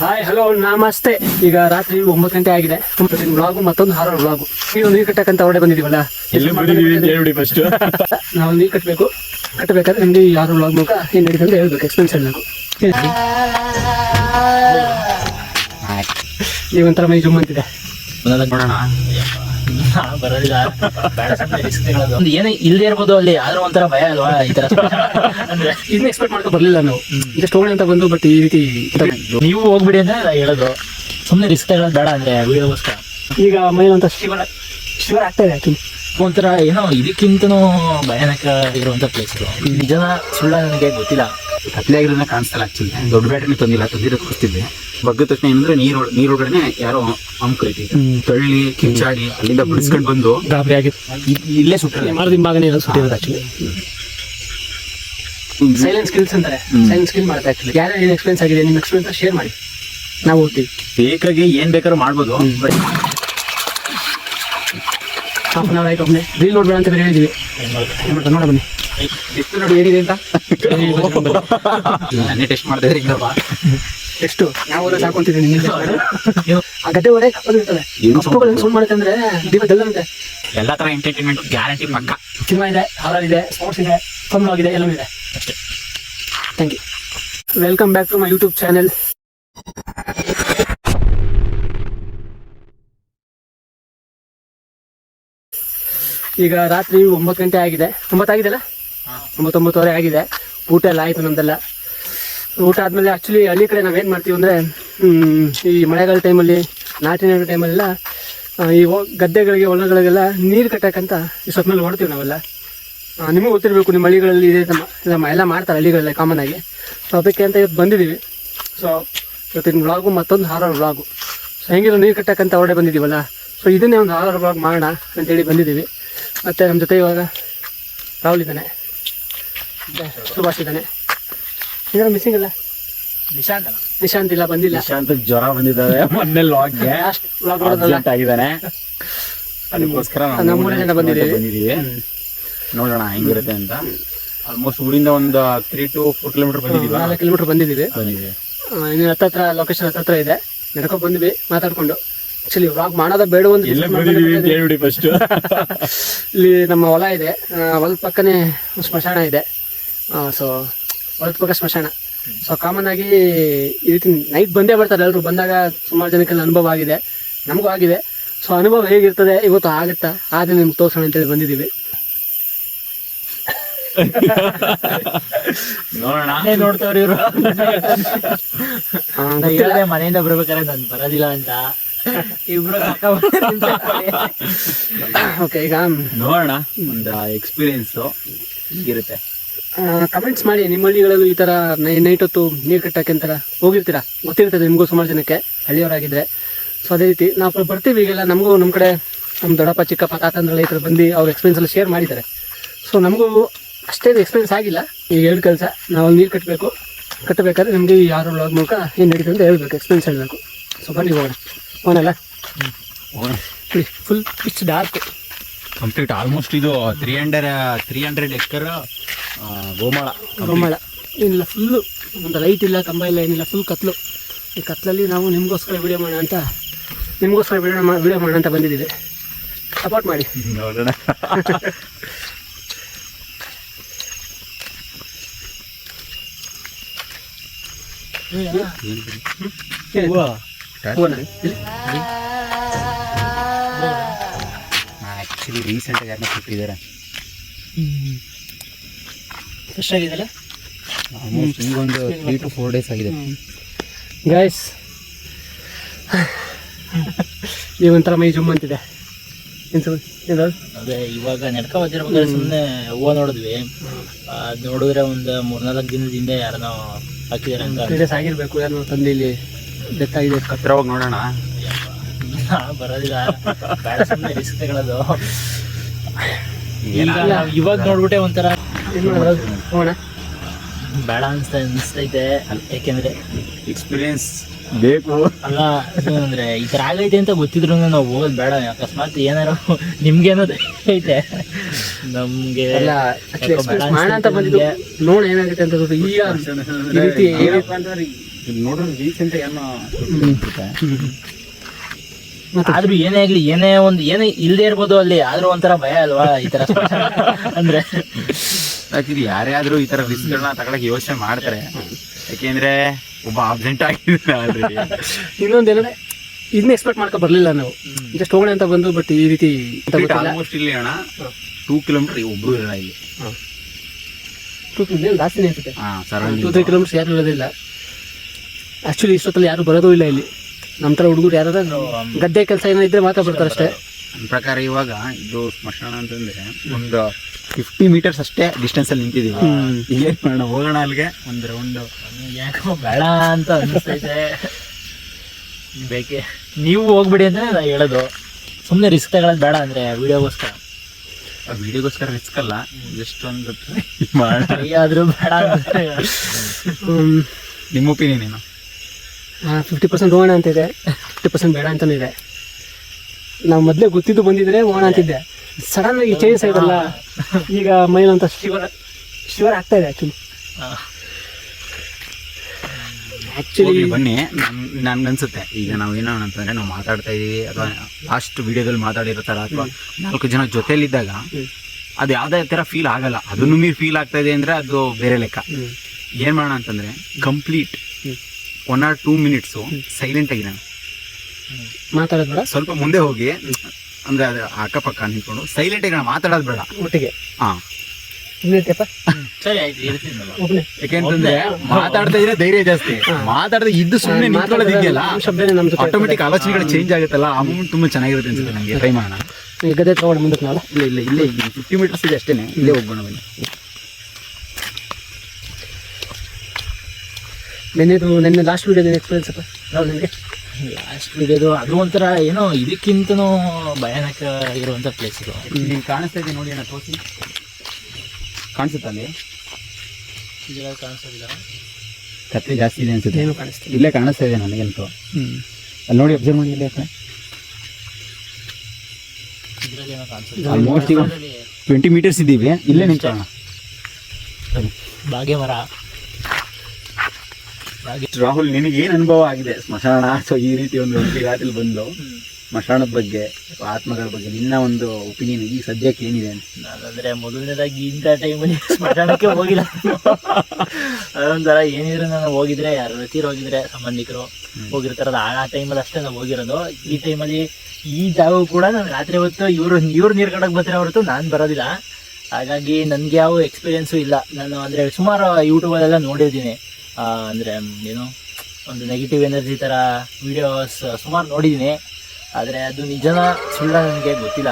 Hi hello ನಮಸ್ತೆ. ಈಗ ರಾತ್ರಿ ಒಂಬತ್ತು ಗಂಟೆ ಆಗಿದೆ. ಬ್ಲಾಗು ಮತ್ತೊಂದು ಹಾರರ್ ಬ್ಲಾಗು ನೀವು ನೀರು ಕಟ್ಟಕ್ಕಂತ ಹೊಡೆ ಬಂದಿದೀವಲ್ಲ ಎಲ್ಲಿ ಬಂದಿದೀವಿ ಅಂತ ಹೇಳ್ಬಿಡಿ ಫಸ್ಟ್ ನಾವು ನೀರು ಕಟ್ಟಬೇಕು ಕಟ್ಟಬೇಕಾದ್ರೆ ನಿಮ್ಗೆ ಯಾರು ಬ್ಲಾಗ್ ಮೂಲಕ ಏನ್ ನಡೀತದೆ ಅಂತ ಹೇಳ್ಬೇಕು ಎಕ್ಸ್ಪೀರಿಯನ್ಸ್ ಹೇಳಬೇಕು ನೀವೊಂಥರ ಒಂಥರ ಮೈ ಜುಮ್ ಅಂತಿದೆ. ನೋಡೋಣ. ಬರೋದಿಲ್ಲ. ಒಂದು ಏನೇ ಇಲ್ಲದೆ ಇರ್ಬೋದು ಅಲ್ಲಿ ಆದ್ರೂ ಒಂಥರ ಭಯ ಅಲ್ವಾ ಈ ತರ ಅಂದ್ರೆ ಇದನ್ನ ಎಕ್ಸ್ಪೆಕ್ಟ್ ಮಾಡ್ಕೊ ಬರ್ಲಿಲ್ಲ ನಾವು. ಜಸ್ಟ್ ಸ್ಟೋರಿ ಅಂತ ಬಂದು ಬಟ್ ಈ ರೀತಿ ನೀವು ಹೋಗ್ಬಿಡಿ ಅಂತ ನಾ ಹೇಳೋದು. ಸುಮ್ಮನೆ ರಿಸ್ಕ್ ತಗೊಳ್ಳೋದು ಬೇಡ ಅಂದ್ರೆ ವಿಡಿಯೋಗೋಸ್ಕರ. ಈಗ ಮೈ ಒಂಥರ ಶಿವರ ಶಿವನ ಆಗ್ತಾ ಇದೆ ಆಕ್ಚುಲಿ. ಒಂಥರ ಏನೋ ಇದಕ್ಕಿಂತನೂ ಭಯಾನಕ ಇರುವಂತ ಪ್ಲೇಸ್ ಇದು. ನಿಜನ ಸುಳ್ಳ ನನಗೆ ಗೊತ್ತಿಲ್ಲ. ಕತ್ಲೆ ಆಗಿರೋದನ್ನ ಕಾಣಿಸ್ತಲ್ಲ ಆಕ್ಚುಲಿ. ದೊಡ್ಡ ಬ್ಯಾಟ್ರಿ ತಂದಿಲ್ಲ ತಂದಿರೋದು ಗೊತ್ತಿದ್ದೆ ಬಗ್ಗ ತಕ್ಷಣ ಏನಂದ್ರೆ ನೀರು ನೀರೊಳಗಡೆ ಯಾರೋ ಅಂಕೈತಿ ತಳ್ಳಿ ಕಿಚ್ಚಾಡಿ ಅಲ್ಲಿಂದ ಬಿಡಿಸ್ಕೊಂಡು ಬಂದು ಗಾಬರಿ ಆಗಿತ್ತು ಇಲ್ಲೇ ಸುಟ್ಟಿದೆ ಮರದ ಹಿಂಭಾಗನೇ ಇರೋದು ಸುಟ್ಟಿರೋದು ಆಕ್ಚುಲಿ ಸೈಲೆಂಟ್ ಸ್ಕಿಲ್ಸ್ ಅಂತಾರೆ. ಸೈಲೆಂಟ್ ಸ್ಕಿಲ್ ಮಾಡ್ತಾ ಆಕ್ಚುಲಿ ಯಾರು ಏನು ಎಕ್ಸ್ಪೀರಿಯನ್ಸ್ ಆಗಿದೆ ನಿಮ್ಮ ಎಕ್ಸ್ಪೀರಿಯನ್ಸ್ ಶೇರ್ ಮಾಡಿ. ನಾವು ಹೋಗ್ತೀವಿ ಬೇಕಾಗಿ ಏನ್ ಬೇಕಾದ್ರೂ ಮಾಡ್ಬೋದು ಬಟ್ ಹಾಫ್ ಅನ್ ಅವರ್ ಆಯ್ತು ಒಮ್ಮೆ. ರೀಲ್ ನೋಡ್ಬೇಡ ಅಂತ ಬೇರೆ ಹೇಳಿದ್ವಿ. ನೋಡ ಬನ್ನಿ. ಎಷ್ಟು ನೋಡಿ ಏನಿದೆ ಅಂತ? ನಾನೇ ಟೆಸ್ಟ್ ಮಾಡಿದ್ರೆ ಹಿಂಗಪ್ಪ ಎಷ್ಟು? ನಾವು ಸಾಕೊಂತೀವಿ ಆ ಗದ್ದೆ ಹೊರಗೆ ಬಂದಿರ್ತದೆ ಏನು ಸುಮ್ಮನೆ ಮಾಡುತ್ತೆ ಅಂದ್ರೆ ದೀಪ ದಲ್ಲಂತೆ ಎಲ್ಲಾ ತರ ಎಂಟರ್ಟೈನ್ಮೆಂಟ್ ಗ್ಯಾರಂಟಿ ಪಕ್ಕ. ಸಿನಿಮಾ ಇದೆ ಹಾರರ್ ಇದೆ ಸ್ಪೋರ್ಟ್ಸ್ ಇದೆ ಫನ್ ಆಗಿದೆ ಎಲ್ಲವೂ ಇದೆ. ಅಷ್ಟೇ. Thank you welcome back to my YouTube channel ಈಗ ರಾತ್ರಿ ಒಂಬತ್ತು ಗಂಟೆ ಆಗಿದೆ. ಒಂಬತ್ತಾಗಿದೆ ಅಲ್ಲ ಒಂಬತ್ತೊಂಬತ್ತುವರೆ ಆಗಿದೆ. ಊಟ ಎಲ್ಲ ಆಯಿತು ನಮ್ದೆಲ್ಲ. ಊಟ ಆದ್ಮೇಲೆ ಆ್ಯಕ್ಚುಲಿ ಹಳ್ಳಿ ಕಡೆ ನಾವೇನು ಮಾಡ್ತೀವಿ ಅಂದರೆ ಈ ಮಳೆಗಾಲ ಟೈಮಲ್ಲಿ ನಾಟಿ ನೆಡೋ ಟೈಮಲ್ಲೆಲ್ಲ ಈ ಗದ್ದೆಗಳಿಗೆ, ಹೊಲಗಳಿಗೆಲ್ಲ ನೀರು ಕಟ್ಟಕ್ಕಂತ ಈ ಮೇಲೆ ಹೊಡ್ತೀವಿ ನಾವೆಲ್ಲ. ನಿಮಗೆ ಗೊತ್ತಿರಬೇಕು, ನಿಮ್ಮ ಹಳ್ಳಿಗಳಲ್ಲಿ ಇದೆ ನಮ್ಮ, ಎಲ್ಲ ಮಾಡ್ತಾರೆ ಹಳ್ಳಿಗಳಲ್ಲಿ ಕಾಮನ್ ಆಗಿ. ಸೊ ಅದಕ್ಕೆ ಅಂತ ಇವತ್ತು ಬಂದಿದ್ದೀವಿ. ಸೊ ಇವತ್ತಿನ ವ್ಲಾಗು ಮತ್ತೊಂದು ಹಾರರ್ ವ್ಲಾಗು ಸೊ ಹೆಂಗಿರೋ ನೀರು ಕಟ್ಟಕ್ಕಂತ ಹೊರಡೆ ಬಂದಿದ್ದೀವಲ್ಲ? ಸೊ ಇದನ್ನೇ ಒಂದು ಹಾರರ್ ವ್ಲಾಗ್ ಮಾಡೋಣ ಅಂತೇಳಿ ಬಂದಿದ್ದೀವಿ. ಮತ್ತು ನಮ್ಮ ಜೊತೆ ಇವಾಗ ರಾಹುಲ್ ಇದ್ದಾನೆ. ಸುಭಾಷ್ ಇದ್ದಾನೆ. ಇದರ ಮಿಸ್ಸಿಂಗ್ ಅಲ್ಲ? ನಿಶಾಂತ್ ಅಲ್ಲ? ನಿಶಾಂತ್ ಇಲ್ಲ ಬಂದಿಲ್ಲ. ನಿಶಾಂತ್ ಜ್ವರ ಬಂದಿದ್ದಾವೆ. ಮೊನ್ನೆ ಲಾಗ್ಗೆ ವ್ಲಾಗ್ ಮಾಡೋದಲ್ಲ ಆಗಿದ್ದಾನೆ. ಅದಕ್ಕೋಸ್ಕರ ನಾವು ನಾವು ಜನ ಬಂದಿದ್ದೀವಿ. ಬಂದಿದ್ದೀವಿ ನೋಡೋಣ ಹೆಂಗಿರುತ್ತೆ ಅಂತ. ಆಲ್ಮೋಸ್ಟ್ ಊರಿಂದ ಒಂದು ತ್ರೀ ಟು ಫೋರ್ ಕಿಲೋಮೀಟರ್ ಬಂದಿದ್ದೀವಿ? ನಾಲ್ಕು ಕಿಲೋಮೀಟರ್ ಬಂದಿದ್ದೀವಿ. ಇನ್ನು ಹತ್ತತ್ರ ಲೊಕೇಶನ್ ಹತ್ತತ್ರ ಇದೆ. ನಡ್ಕೊಂಡು ಬಂದ್ವಿ ಮಾತಾಡ್ಕೊಂಡು. ಆಕ್ಚುಲಿ ವ್ಲಾಗ್ ಮಾಡೋದ ಬೇಡ ಒಂದು ಹೇಳ್ಬಿಡಿ ಫಸ್ಟ್ ಇಲ್ಲಿ ನಮ್ಮ ಹೊಲ ಇದೆ. ಹೊಲದ ಪಕ್ಕನೇ ಸ್ಮಶಾನ ಇದೆ. ಸೊ ಹೊಲದ ಪಕ್ಕ ಸ್ಮಶಾನ. ಸೊ ಕಾಮನ್ ಆಗಿ ಈ ರೀತಿ ನೈಟ್ ಬಂದೇ ಬರ್ತಾರೆ ಎಲ್ಲರೂ ಬಂದಾಗ ಸುಮಾರು ಜನಕ್ಕೆಲ್ಲ ಅನುಭವ ಆಗಿದೆ. ನಮಗೂ ಆಗಿದೆ. ಸೊ ಅನುಭವ ಹೇಗಿರ್ತದೆ? ಇವತ್ತು ಆಗುತ್ತಾ? ಆದ್ರೆ ನಿಮ್ಗೆ ತೋರ್ಸೋಣ ಅಂತೇಳಿ ಬಂದಿದ್ದೀವಿ. ನೋಡೋಣ. ನೋಡ್ತಾವ್ರಿ ಇವರು. ಮನೆಯಿಂದ ಬರ್ಬೇಕಾದ್ರೆ ನಾನು ಬರೋದಿಲ್ಲ ಅಂತ. ಇಬ್ರು ಓಕೆ ಈಗ ನೋಡೋಣ. ಒಂದು ಎಕ್ಸ್ಪೀರಿಯನ್ಸ್ ಹಿಂಗಿರುತ್ತೆ ಕಮೆಂಟ್ಸ್ ಮಾಡಿ ನಿಮ್ಮ ಹಳ್ಳಿಗಳಲ್ಲೂ ಈ ಥರ ನೈಟ್ ಹೊತ್ತು ನೀರು ಕಟ್ಟಕ್ಕೆ ಅಂತಾರ ಹೋಗಿರ್ತೀರಾ? ಗೊತ್ತಿರ್ತದೆ ನಿಮಗೂ ಸುಮಾರು ಜನಕ್ಕೆ ಹಳ್ಳಿಯವರಾಗಿದ್ರೆ. ಸೊ ಅದೇ ರೀತಿ ನಾವು ಬರ್ತೀವಿ ಈಗೆಲ್ಲ ನಮಗೂ ನಮ್ಮ ಕಡೆ ನಮ್ಮ ದೊಡ್ಡಪ್ಪ ಚಿಕ್ಕಪ್ಪ ತಾತಂದ್ರೆಲ್ಲ ಈ ಥರ ಬಂದು ಅವ್ರ ಎಕ್ಸ್ಪೀರಿಯನ್ಸ್ ಎಲ್ಲ ಶೇರ್ ಮಾಡಿದ್ದಾರೆ. ಸೊ ನಮಗೂ ಅಷ್ಟೇ ಎಕ್ಸ್ಪೀರಿಯನ್ಸ್ ಆಗಿಲ್ಲ. ಈಗ ಎರಡು ಕೆಲಸ ನಾವು ನೀರು ಕಟ್ಟಬೇಕು ಕಟ್ಟಬೇಕಾದ್ರೆ ನಿಮಗೆ ಯಾರು ವ್ಲಾಗ್ ಮೂಲಕ ಏನು ನಡೀತದೆ ಅಂತ ಹೇಳ್ಬೇಕು ಎಕ್ಸ್ಪೀರಿಯನ್ಸ್ ಹೇಳಬೇಕು. ಸೊ ಬನ್ನಿ ಹೋಗೋಣ. ಹೋಗೋಣಲ್ಲ full pitch dark complete almost ಇದು three hundred three hundred acre ಗೋಮಾಳ ಗೋಮಾಳ. ಏನಿಲ್ಲ ಫುಲ್ಲು ಒಂದು ಲೈಟ್ ಇಲ್ಲ ಕಂಬ ಇಲ್ಲ ಏನಿಲ್ಲ ಫುಲ್ ಕತ್ಲು. ಈ ಕತ್ಲಲ್ಲಿ ನಾವು ನಿಮಗೋಸ್ಕರ ವಿಡಿಯೋ ಮಾಡೋಣ ಅಂತ ನಿಮಗೋಸ್ಕರ ವಿಡಿಯೋ ಮಾ ವಿಡಿಯೋ ಮಾಡೋಣ ಅಂತ ಬಂದಿದ್ದೀವಿ. ಸಪೋರ್ಟ್ ಮಾಡಿ. ನೋಡೋಣ. ಆಕ್ಚುಲಿ ರೀಸೆಂಟ್ ಆಗಿ ಯಾರನ್ನ ಕೊಟ್ಟಿದ್ದಾರೆ. ಫ್ರೆಶ್ ಆಗಿದೆಲ್ಲ? ಆಲ್ಮೋಸ್ಟ್ ಹಿಂಗೊಂದು ತ್ರೀ ಟು ಫೋರ್ ಡೇಸ್ ಆಗಿದೆ. ಗಾಯ್ಸ್ ಈಗ ಒಂಥರ ಮೈ ಜುಮ್ ಅಂತಿದೆ. ಅದೇ ಇವಾಗ ನಡ್ಕ ಬಂದಿರ್ಬೇಕಾದ್ರೆ ಸುಮ್ಮನೆ ಹೂವು ನೋಡಿದ್ವಿ. ಅದು ನೋಡಿದ್ರೆ ಒಂದು ಮೂರ್ನಾಲ್ಕು ದಿನದ ಹಿಂದೆ ಯಾರನೋ ಹಾಕಿದಾರೆ ಅಂತ. ಆಗಿರ್ಬೇಕು ಡೇಸ್ ಆಗಿರಬೇಕು ಯಾರು ತಂದು ಇಲ್ಲಿ ಡೆತ್ ಆಗಿದೆ ಹತ್ರ ಹೋಗಿ ನೋಡೋಣ. ನಾ ಬರೋದಿಲ್ಲ. ಬೇಡ ಸುಮ್ಮನೆ ರಿಸ್ಕ್ ತಗೊಳ್ಳೋದು ಈಗ. ನಾವ್ ಇವಾಗ ನೋಡ್ಬಿಟ್ಟೆ ಒಂಥರ ಹೋಗೋಣ ಬೇಡ ಅನ್ಸ್ತಾ ಅನಿಸ್ತೈತೆ. ಯಾಕೆಂದ್ರೆ ಎಕ್ಸ್ಪೀರಿಯನ್ಸ್ ಬೇಕು. ಅಲ್ಲ ಅಂದ್ರೆ ಈ ತರ ಆಗೈತೆ ಅಂತ ಗೊತ್ತಿದ್ರು ನಾವು ಹೋಗೋದು ಬೇಡ. ಅಕಸ್ಮಾತ್ ಏನಾರು ನಿಮ್ಗೇನೋ ಐತೆ. ನಮ್ಗೆ ಎಲ್ಲ ಮಾಡೋಣ ಅಂತ ಬಂದಿದೆ ಬಂದಿದ್ದು ನೋಡ ಏನಾಗುತ್ತೆ ಅಂತ ಗೊತ್ತು. ಈಗ ಈ ರೀತಿ ರೀತಿ- ನೋಡಿದ್ರೆ ರೀಸೆಂಟ್ ಏನೋ ಆದ್ರೂ ಏನೇ ಆಗ್ಲಿ ಏನೇ ಒಂದು ಏನೇ ಇಲ್ದೇ ಇರ್ಬೋದು ಅಲ್ಲಿ ಆದ್ರೂ ಒಂಥರ ಭಯ ಅಲ್ವಾ ಈ ತರ ಅಂದ್ರೆ ಯಾಕಿದ್ ಯಾರೇ ಆದ್ರೂ ಈ ತರ ರಿಸ್ಕ್ ಗಳನ್ನ ತಗೊಳಕ್ ಯೋಚನೆ ಮಾಡ್ತಾರೆ? ಯಾಕೆಂದ್ರೆ ಒಬ್ಬ ಆಬ್ಸೆಂಟ್ ಆಗಿದ್ರೆ already. ಇನ್ನೊಂದೇನಂದ್ರೆ ಇದನ್ನ ಎಕ್ಸ್ಪೆಕ್ಟ್ ಮಾಡ್ಕೊ ಬರ್ಲಿಲ್ಲ ನಾವು. ಜಸ್ಟ್ ಹೋಗೋಣ ಅಂತ ಬಂದು ಬಟ್ ಈ ರೀತಿ ಆಲ್ಮೋಸ್ಟ್ ಇಲ್ಲಿ ಅಣ್ಣ. ಟೂ ಕಿಲೋಮೀಟರ್ ಒಬ್ರು ಇರೋಣ ಇಲ್ಲಿ. ಟೂ ಕಿಲೋಮೀಟರ್ ಜಾಸ್ತಿನೇ ಅನ್ಸುತ್ತೆ. ಟೂ ತ್ರೀ ಕಿಲೋಮೀಟರ್ಸ್ ಯಾರು ಇರೋದಿಲ್ಲ. ಆಕ್ಚುಲಿ ಇಷ್ಟೊತ್ತಲ್ಲಿ ಯಾರು ಬರೋದೂ ಇಲ್ಲ ಇಲ್ಲಿ. ನಮ್ಮ ಥರ ಹುಡುಗರು ಯಾರಾದ್ರೂ ಗದ್ದೆ ಕೆಲಸ ಏನೋ ಇದ್ರೆ ಮಾತ್ರ ಬರ್ತಾರೆ ಅಷ್ಟೇ. ನನ್ನ ಪ್ರಕಾರ ಇವಾಗ ಇದು ಸ್ಮಶಾನ ಅಂತಂದ್ರೆ ಒಂದು ಫಿಫ್ಟಿ ಮೀಟರ್ಸ್ ಅಷ್ಟೇ ಡಿಸ್ಟೆನ್ಸ್ ಅಲ್ಲಿ ನಿಂತಿದೀವಿ ಏನ್ ಮಾಡೋಣ ಹೋಗೋಣ ಅಲ್ಲಿಗೆ? ಒಂದು ರೌಂಡ್ ಯಾಕೋ ಬೇಡ ಅಂತ ಅನಿಸ್ತೈತೆ ಬೇಕೆ? ನೀವು ಹೋಗ್ಬಿಡಿ ಅಂದ್ರೆ ನಾ ಹೇಳೋದು. ಸುಮ್ಮನೆ ರಿಸ್ಕ್ ತಗೊಳ್ಳೋದು ಬೇಡ ಅಂದ್ರೆ ವಿಡಿಯೋಗೋಸ್ಕರ. ವಿಡಿಯೋಗೋಸ್ಕರ ರಿಸ್ಕ್ ಅಲ್ಲ ಜಸ್ಟ್ ಒಂದು ಮಾಡೋಣ ಆದ್ರೂ ಬೇಡ ನಿಮ್ಮ ಒಪಿನಿಯನ್ ಏನು? ಫಿಫ್ಟಿ ಪರ್ಸೆಂಟ್ ಹೋಗೋಣ ಅಂತಿದೆ. ಫಿಫ್ಟಿ ಪರ್ಸೆಂಟ್ ಬೇಡ ಅಂತಲೂ ಇದೆ. ನಾವು ಮೊದಲೇ ಗೊತ್ತಿದ್ದು ಬಂದಿದ್ರೆ ಹೋಗೋಣ ಅಂತಿದ್ದೆ. ಸಡನ್ ಆಗಿ ಚೇಂಜ್ ಆಯ್ತಲ್ಲ. ಈಗ ಮೈಲ್ ಅಂತ ಶಿವರ್ ಶಿವರ್ ಆಗ್ತಾ ಇದೆ ಆ್ಯಕ್ಚುಲಿ ಆ್ಯಕ್ಚುಲಿ ಬನ್ನಿ. ನನ್ಗೆ ಅನ್ಸುತ್ತೆ. ಈಗ ನಾವು ಏನೋ ಅಂತಂದ್ರೆ ನಾವು ಮಾತಾಡ್ತಾ ಇದೀವಿ. ಅಥವಾ ಲಾಸ್ಟ್ ವಿಡಿಯೋದಲ್ಲಿ ಮಾತಾಡಿರೋ ಥರ ಅಥವಾ ನಾಲ್ಕು ಜನ ಜೊತೆಯಲ್ಲಿದ್ದಾಗ ಅದು ಯಾವುದೇ ಥರ ಫೀಲ್ ಆಗಲ್ಲ. ಅದನ್ನು ಮೀರಿ ಫೀಲ್ ಆಗ್ತಾ ಇದೆ ಅಂದರೆ ಅದು ಬೇರೆ ಲೆಕ್ಕ. ಏನು ಮಾಡೋಣ ಅಂತಂದರೆ complete one or two minutes silent ಆಗಿರೋಣ ಮಾತಾಡೋದು ಬೇಡ. ಸ್ವಲ್ಪ ಮುಂದೆ ಹೋಗಿ ಅಂದ್ರೆ ಅದು ಅಕ್ಕಪಕ್ಕ ನಿಂತ್ಕೊಂಡು ಸೈಲೆಂಟ್ ಆಗಿ ಮಾತಾಡೋದು ಬೇಡ. ಒಟ್ಟಿಗೆ. ಹಾ. ಯಾಕೆಂತಂದ್ರೆ ಮಾತಾಡ್ತಾ ಇದ್ರೆ ಧೈರ್ಯ ಜಾಸ್ತಿ. ಮಾತಾಡದೆ ಇದ್ದು ಸುಮ್ಮನೆ ನಿಂತ್ಕೊಳ್ಳೋದಿದೆಯಲ್ಲ ಆಟೋಮೆಟಿಕ್ ಆಲೋಚನೆಗಳು ಚೇಂಜ್ ಆಗುತ್ತಲ್ಲ ಆ ಮೂಮೆಂಟ್ ತುಂಬಾ ಚೆನ್ನಾಗಿರುತ್ತೆ ಅನ್ಸುತ್ತೆ ನನಗೆ ಟ್ರೈ ಮಾಡೋಣ. ಗದೆ ಗದ್ದೆ ತಗೊಂಡು ಮುಂದಕ್ಕೆ ಇಲ್ಲ ಇಲ್ಲ ಇಲ್ಲೇ ಫಿಫ್ಟಿ ಮೀಟರ್ಸ್ ಇದೆ ಅಷ್ಟೇನೆ. ಇಲ್ಲೇ ಹೋಗೋಣ ಬನ್ನಿ. ನೆನ್ನೆದು ನೆನ್ನೆ ಲಾಸ್ಟ್ ವೀಡಿಯೋದ ಎಕ್ಸ್ಪೀರಿಯನ್ಸ್ ಅಪ್ಪ ನಾವು ನಿಮಗೆ? ಲಾಸ್ಟ್ ವೀಡಿಯೋದು ಅದು ಒಂಥರ ಏನೋ ಇದಕ್ಕಿಂತನೂ ಭಯಾನಕ ಇರುವಂಥ ಪ್ಲೇಸ್ ಇದು. ನಿಮ್ಗೆ ಕಾಣಿಸ್ತಾ ಇದೆ ನೋಡಿ ಅಣ್ಣ ತೋರಿಸಿ. ಕಾಣಿಸುತ್ತ ಅಲ್ಲಿ? ಇದೆಲ್ಲ ಕಾಣಿಸೋದಿಲ್ಲ. ಕತ್ತೆ ಜಾಸ್ತಿ ಇದೆ ಅನಿಸುತ್ತೆ. ಏನು ಕಾಣಿಸ್ತಾ ಇಲ್ಲೇ. ಕಾಣಿಸ್ತಾ ಇದೆ ನನಗಂತೂ. ಅಲ್ಲಿ ನೋಡಿ ಅಬ್ಸರ್ವ್ ಮಾಡಿ ಇಲ್ಲೇ ಇದರಲ್ಲಿ ಏನೋ ಕಾಣಿಸೋದಿಲ್ಲ ಆಲ್ಮೋಸ್ಟ್ ಈಗ ಟ್ವೆಂಟಿ ಮೀಟರ್ಸ್ ಇದ್ದೀವಿ. ಇಲ್ಲೇ ನಿಂತ ಬಾಗೆ ಮರ ರಾಹುಲ್ ನಿನಗೆ ಏನು ಅನುಭವ ಆಗಿದೆ? ಸ್ಮಶಾನ? ಸೊ ಈ ರೀತಿ ಒಂದು ರಾತ್ರಿ ಬಂದು ಸ್ಮಶಾನದ ಬಗ್ಗೆ ಆತ್ಮಗಳ ಬಗ್ಗೆ ನಿನ್ನ ಒಂದು ಒಪಿನಿಯನ್ ಈ ಸದ್ಯಕ್ಕೆ ಏನಿದೆ ಅಂದ್ರೆ ನಾನಂದ್ರೆ ಮೊದಲನೇದಾಗಿ ಇಂಥ ಟೈಮಲ್ಲಿ ಸ್ಮಶಾನಕ್ಕೆ ಹೋಗಿಲ್ಲ. ಅದೊಂಥರ ಏನಿದ್ರು ನಾನು ಹೋಗಿದ್ರೆ ಯಾರು ತೀರ್ ಹೋಗಿದ್ರೆ ಸಂಬಂಧಿಕರು ಹೋಗಿರ್ತಾರಲ್ಲ ಆ ಟೈಮಲ್ಲಿ ಅಷ್ಟೇ ನಾವು ಹೋಗಿರೋದು. ಈ ಟೈಮಲ್ಲಿ ಈ ಜಾಗ ಕೂಡ ನಾನು ರಾತ್ರಿ ಹೊತ್ತು ಇವರು ಇವ್ರು ನೀರು ಕಡಕ್ ಬರ್ತಾರೆ ಹೊರತು ನಾನು ಬರೋದಿಲ್ಲ. ಹಾಗಾಗಿ ನನಗೆ ಯಾವ ಎಕ್ಸ್ಪೀರಿಯನ್ಸು ಇಲ್ಲ. ನಾನು ಅಂದರೆ ಸುಮಾರು ಯೂಟ್ಯೂಬಲ್ಲೆಲ್ಲ ನೋಡಿದ್ದೀನಿ ಅಂದ್ರೆ ಏನು ಒಂದು ನೆಗೆಟಿವ್ ಎನರ್ಜಿ ಥರ ವಿಡಿಯೋಸ್ ಸುಮಾರು ನೋಡಿದ್ದೀನಿ ಆದರೆ ಅದು ನಿಜನ ಸುಳ್ಳ ನನಗೆ ಗೊತ್ತಿಲ್ಲ.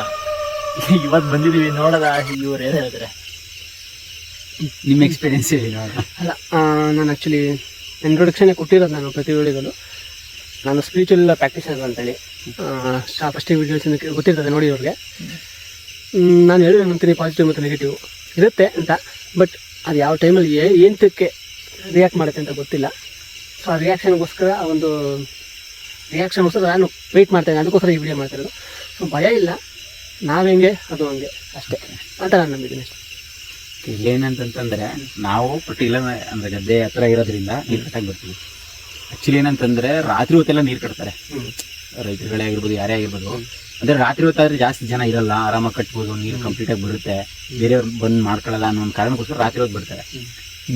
ಇವತ್ತು ಬಂದಿದ್ದೀವಿ ನೋಡೋದ ಇವ್ರು ಏನು ಹೇಳಿದ್ರೆ ನಿಮ್ಮ ಎಕ್ಸ್ಪೀರಿಯನ್ಸ್ ಹೇಳಿ ನೋಡೋಣ. ಅಲ್ಲ ಆ, ನಾನು ಆ್ಯಕ್ಚುಲಿ ಇಂಟ್ರೊಡಕ್ಷನೇ ಕೊಟ್ಟಿರೋದು ನಾನು ಪ್ರತಿ ವಿಡಿಯೋಗಳು ನಾನು ಸ್ಪಿರಿಚುವಲ್ ಪ್ರಾಕ್ಟೀಸರ್ ಅಂತೇಳಿ. ಫಸ್ಟ್ ವಿಡಿಯೋಸ್ ಗೊತ್ತಿರ್ತದೆ ನೋಡಿ ಅವ್ರಿಗೆ ನಾನು ಹೇಳಿದ್ರೆ ನಂತೀನಿ ಪಾಸಿಟಿವ್ ಮತ್ತು ನೆಗೆಟಿವ್ ಇರುತ್ತೆ ಅಂತ ಬಟ್ ಅದು ಯಾವ ಟೈಮಲ್ಲಿ ಏನಕ್ಕೆ ರಿಯಾಕ್ಟ್ ಮಾಡುತ್ತೆ ಅಂತ ಗೊತ್ತಿಲ್ಲ. ಸೊ ಆ ರಿಯಾಕ್ಷನ್ಗೋಸ್ಕರ ಆ ಒಂದು ರಿಯಾಕ್ಷನ್ಗೋಸ್ಕರ ನಾನು ವೆಯ್ಟ್ ಮಾಡ್ತೇನೆ ಅದಕ್ಕೋಸ್ಕರ ಈ ವಿಡಿಯೋ ಮಾಡ್ತಿರೋದು ಸೊ ಭಯ ಇಲ್ಲ. ನಾವು ಹೆಂಗೆ ಅದು ಹಂಗೆ. ಅಷ್ಟೇ. ಅಂತ ನಾನು ನಂಬಿದ್ದೀನಿ ಅಷ್ಟೇ. ಇಲ್ಲೇನಂತಂದರೆ ನಾವು ಪರ್ಟಿಕ್ಯುಲರ್ ಅಂದರೆ ಗದ್ದೆ ಹತ್ರ ಇರೋದ್ರಿಂದ ನೀರು ಕಟ್ಟಾಗಿ ಬರ್ತೀವಿ ಆ್ಯಕ್ಚುಲಿ ಏನಂತಂದರೆ ರಾತ್ರಿ ಹೊತ್ತೆಲ್ಲ ನೀರು ಕಟ್ತಾರೆ. ರೈತರುಗಳೇ ಆಗಿರ್ಬೋದು ಯಾರೇ ಆಗಿರ್ಬೋದು. ಅಂದರೆ ರಾತ್ರಿ ಹೊತ್ತಾದ್ರೆ ಜಾಸ್ತಿ ಜನ ಇರಲ್ಲ ಆರಾಮಾಗಿ ಕಟ್ಬೋದು ನೀರು ಕಂಪ್ಲೀಟಾಗಿ ಬರುತ್ತೆ. ಬೇರೆಯವ್ರು ಬಂದು ಮಾಡ್ಕೊಳ್ಳಲ್ಲ ಅನ್ನೋ ಒಂದು ಕಾರಣಕ್ಕೋಸ್ಕರ ರಾತ್ರಿ ಹೊತ್ತು ಬರ್ತಾರೆ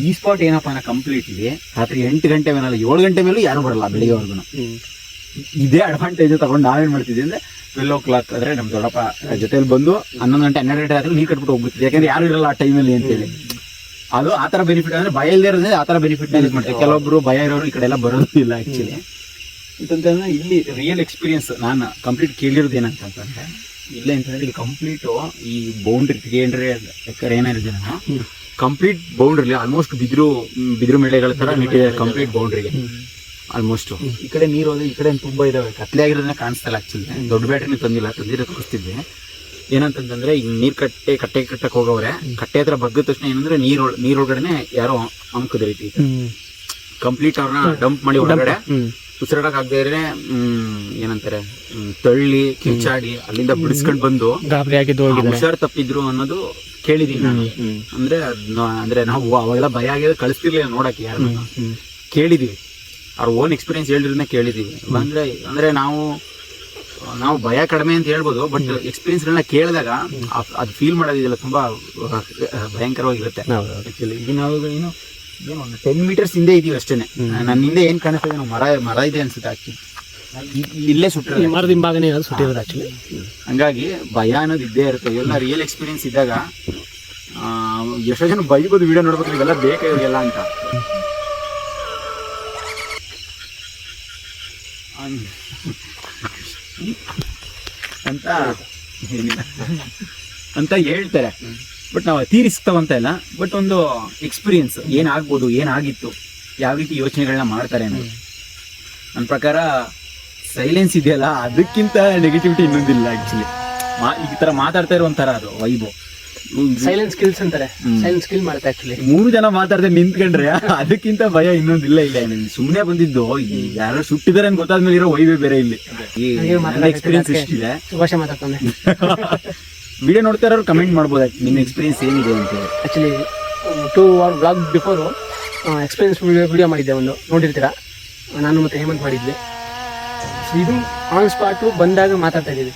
ಈ ಸ್ಪಾಟ್ ಏನಪ್ಪ ನಾ ಕಂಪ್ಲೀಟ್ಲಿ ರಾತ್ರಿ ಎಂಟು ಗಂಟೆ ಮೇಲೆ ಏಳು ಗಂಟೆ ಮೇಲೂ ಯಾರು ಬರಲ್ಲ ಬೆಳಿಗ್ಗೆವರೆಗೂ ಇದೇ ಅಡ್ವಾಂಟೇಜ್ ತಗೊಂಡು ನಾವೇನ್ ಮಾಡ್ತಿದ್ವಿ ಅಂದ್ರೆ ಟ್ವೆಲ್ ಓ ಕ್ಲಾಕ್ ಆದ್ರೆ ನಮ್ ದೊಡ್ಡಪ್ಪ ಜೊತೆಲಿ ಬಂದು ಹನ್ನೊಂದು ಗಂಟೆ ಹನ್ನೆರಡು ಗಂಟೆ ಆದ್ರೆ ನೀರು ಕಟ್ಬಿಟ್ಟು ಹೋಗ್ಬಿಡ್ತೀವಿ ಯಾಕಂದ್ರೆ ಯಾರು ಇರಲ್ಲ ಆ ಟೈಮಲ್ಲಿ ಅಂತೇಳಿ. ಅದು ಆ ತರ ಬೆನಿಫಿಟ್ ಅಂದ್ರೆ ಭಯ ಇಲ್ಲದೆ ಇರೋದ್ರೆ ಆ ತರ ಬೆನಿಫಿಟ್ ಯೂಸ್ ಮಾಡ್ತಾರೆ. ಕೆಲವೊಬ್ರು ಭಯ ಇರೋರು ಈ ಕಡೆ ಎಲ್ಲ ಬರೋದಿಲ್ಲ ಆಕ್ಚುಲಿ ಅಂತಂದ್ರೆ ಇಲ್ಲಿ ರಿಯಲ್ ಎಕ್ಸ್ಪೀರಿಯನ್ಸ್ ನಾನು ಕಂಪ್ಲೀಟ್ ಕೇಳಿರೋದು ಏನಂತಂದ್ರೆ ಇಲ್ಲ ಅಂತಂದ್ರೆ ಇಲ್ಲಿ ಕಂಪ್ಲೀಟು ಈ ಬೌಂಡ್ರಿ ತ್ರೀ ಹಂಡ್ರೆಡ್ ಎಕರ್ ಏನಿದೆ ನಾನು ಕಂಪ್ಲೀಟ್ ಬೌಂಡ್ರಿ ಆಲ್ಮೋಸ್ಟ್ ಬಿದಿರು ಬಿದಿರು ಮೇಳೆಗಳ ತರ ನೆಟ್ಟಿದ್ದಾರೆ ಕಂಪ್ಲೀಟ್ ಬೌಂಡ್ರಿಗೆ ಆಲ್ಮೋಸ್ಟ್ ಈ ಕಡೆ ನೀರು ಹೋದ್ರೆ ಈ ಕಡೆ ತುಂಬಾ ಇದಾವೆ. ಕತ್ಲೆ ಆಗಿರೋದನ್ನ ಕಾಣಿಸ್ತಲ್ಲ ಆಕ್ಚುಲಿ ದೊಡ್ಡ ಬ್ಯಾಟ್ರಿನ ತಂದಿಲ್ಲ. ತಂದಿರೋ ತೋರಿಸ್ತಿದ್ದೆ. ಏನಂತಂದ್ರೆ ಈಗ ನೀರ್ ಕಟ್ಟೆ ಕಟ್ಟೆ ಕಟ್ಟಕ್ ಹೋಗವ್ರೆ. ಕಟ್ಟೆ ಹತ್ರ ಬಗ್ಗದ ತಕ್ಷಣ ಏನಂದ್ರೆ ನೀರ್ ನೀರೊಳಗಡೆನೆ ಯಾರೋ ಅಂಕದ ರೀತಿ ಕಂಪ್ಲೀಟ್ ಅವ್ರನ್ನ ಡಂಪ್ ಮಾಡಿ ಒಳಗಡೆ. ಉಸಿರಾಡಕ್ ಆಗದೆ ಇದ್ರೆ ಏನಂತಾರೆ ತಳ್ಳಿ ಕಿಚ್ಚಾಡಿ ಅಲ್ಲಿಂದ ಬಿಡಿಸ್ಕೊಂಡು ಬಂದು ಗಾಬರಿ ಆಗಿದ್ದು ಹುಷಾರ್ ತಪ್ಪಿದ್ರು ಅನ್ನೋದು ಕೇಳಿದೀನಿ ನಾನು. ಅಂದ್ರೆ ಅಂದ್ರೆ ನಾವು ಅವಾಗೆಲ್ಲ ಭಯ ಆಗಿದ್ರೆ ಕಳಿಸ್ತಿರ್ಲಿಲ್ಲ ನೋಡಕ್ಕೆ ಯಾರನ್ನ. ಕೇಳಿದೀವಿ. ಅವ್ರ ಓನ್ ಎಕ್ಸ್ಪೀರಿಯನ್ಸ್ ಹೇಳಿದ್ರನ್ನ ಕೇಳಿದೀವಿ. ಅಂದ್ರೆ ಅಂದ್ರೆ ನಾವು ನಾವು ಭಯ ಕಡಿಮೆ ಅಂತ ಹೇಳ್ಬೋದು ಬಟ್ ಎಕ್ಸ್ಪೀರಿಯನ್ಸ್ ಗಳನ್ನ ಕೇಳಿದಾಗ ಅದು ಫೀಲ್ ಮಾಡೋದಿದೆಯಲ್ಲ ತುಂಬಾ ಭಯಂಕರವಾಗಿರುತ್ತೆ. ಆಕ್ಚುಲಿ ಈಗ ನಾವು ಏನು ಏನು ಒಂದು ಟೆನ್ ಮೀಟರ್ಸ್ ಹಿಂದೆ ಇದೀವಿ ಅಷ್ಟೇ ನನ್ನ ಹಿಂದೆ ಏನು ಕಾಣಿಸ್ತದೆ ನಾವು ಮರ ಮರ ಇದೆ ಅನ್ಸುತ್ತೆ ಆಕ್ಚುಲಿ ಇಲ್ಲೇ ಈ ಸುಟ್ಟಿರೋದು ಮರದ ಹಿಂಭಾಗನೇ ಅದು ಸುಟ್ಟಿರೋದು ಆಕ್ಚುಲಿ ಹಂಗಾಗಿ ಭಯ ಅನ್ನೋದು ಇದ್ದೇ ಇರುತ್ತೆ. ಎಲ್ಲ ರಿಯಲ್ ಎಕ್ಸ್ಪೀರಿಯನ್ಸ್ ಇದ್ದಾಗ ಎಷ್ಟೋ ಜನ ಬೈಬೋದು ವಿಡಿಯೋ ನೋಡ್ಬೇಕು ಇವೆಲ್ಲ ಬೇಕಾ ಇವಾಗೆಲ್ಲ ಅಂತ. ಅಂತ. ಅಂತ ಹೇಳ್ತಾರೆ. ಬಟ್ ನಾವು ತೀರಿಸ್ತವಂತ ಇಲ್ಲ ಬಟ್ ಒಂದು ಎಕ್ಸ್ಪೀರಿಯನ್ಸ್ ಏನಾಗ್ಬೋದು ಏನಾಗಿತ್ತು ಯಾವ ರೀತಿ ಯೋಚನೆಗಳನ್ನ ಮಾಡ್ತಾರೆ ಅನ್ನೋದು. ನನ್ನ ಪ್ರಕಾರ ಸೈಲೆನ್ಸ್ ಇದೆಯಲ್ಲ ಅದಕ್ಕಿಂತ ನೆಗೆಟಿವಿಟಿ ಇನ್ನೊಂದಿಲ್ಲ ಆಕ್ಚುಲಿ ಈ ತರ ಮಾತಾಡ್ತಾ ಇರೋ ಒಂಥರ ಅದು ವೈಬು ಸೈಲೆನ್ಸ್ ಸ್ಕಿಲ್ಸ್ ಅಂತಾರೆ. ಸೈಲೆನ್ಸ್ ಸ್ಕಿಲ್ ಮಾಡುತ್ತೆ ಆಕ್ಚುಲಿ ಮೂರು ಜನ ಮಾತಾಡದೆ ನಿಂತ್ಕೊಂಡ್ರೆ ಅದಕ್ಕಿಂತ ಭಯ ಇನ್ನೊಂದಿಲ್ಲ ಇಲ್ಲ ಸುಮ್ಮನೆ ಬಂದಿದ್ದು ಯಾರು ಸುಟ್ಟಿದಾರೆ ಅಂತ ಗೊತ್ತಾದ್ಮೇಲೆ ಇರೋ ವೈಬೇ ಬೇರೆ ಇಲ್ಲಿ. ಎಕ್ಸ್ಪೀರಿಯನ್ಸ್ ಎಷ್ಟಿದೆ ಸುಭಾಷ ಮಾತಾಡ್ತಾನೆ. ವಿಡಿಯೋ ನೋಡ್ತಾ ಇರೋರು ಕಮೆಂಟ್ ಮಾಡ್ಬೋದು. ನಿಮ್ಮ ಎಕ್ಸ್ಪೀರಿಯನ್ಸ್ ಏನಿದೆ ಅಂತ actually two hour blog before experience video video ಮಾಡಿದ್ದೆ ಒಂದು. ನೋಡಿರ್ತೀರಾ? ನಾನು ಮತ್ತೆ ಹೇಮಂತ್ ಮಾಡಿದ್ವಿ. ಸೊ ಇದು ಆನ್ ಸ್ಪಾಟು ಬಂದಾಗ ಮಾತಾಡ್ತಾ ಇದ್ದೀವಿ.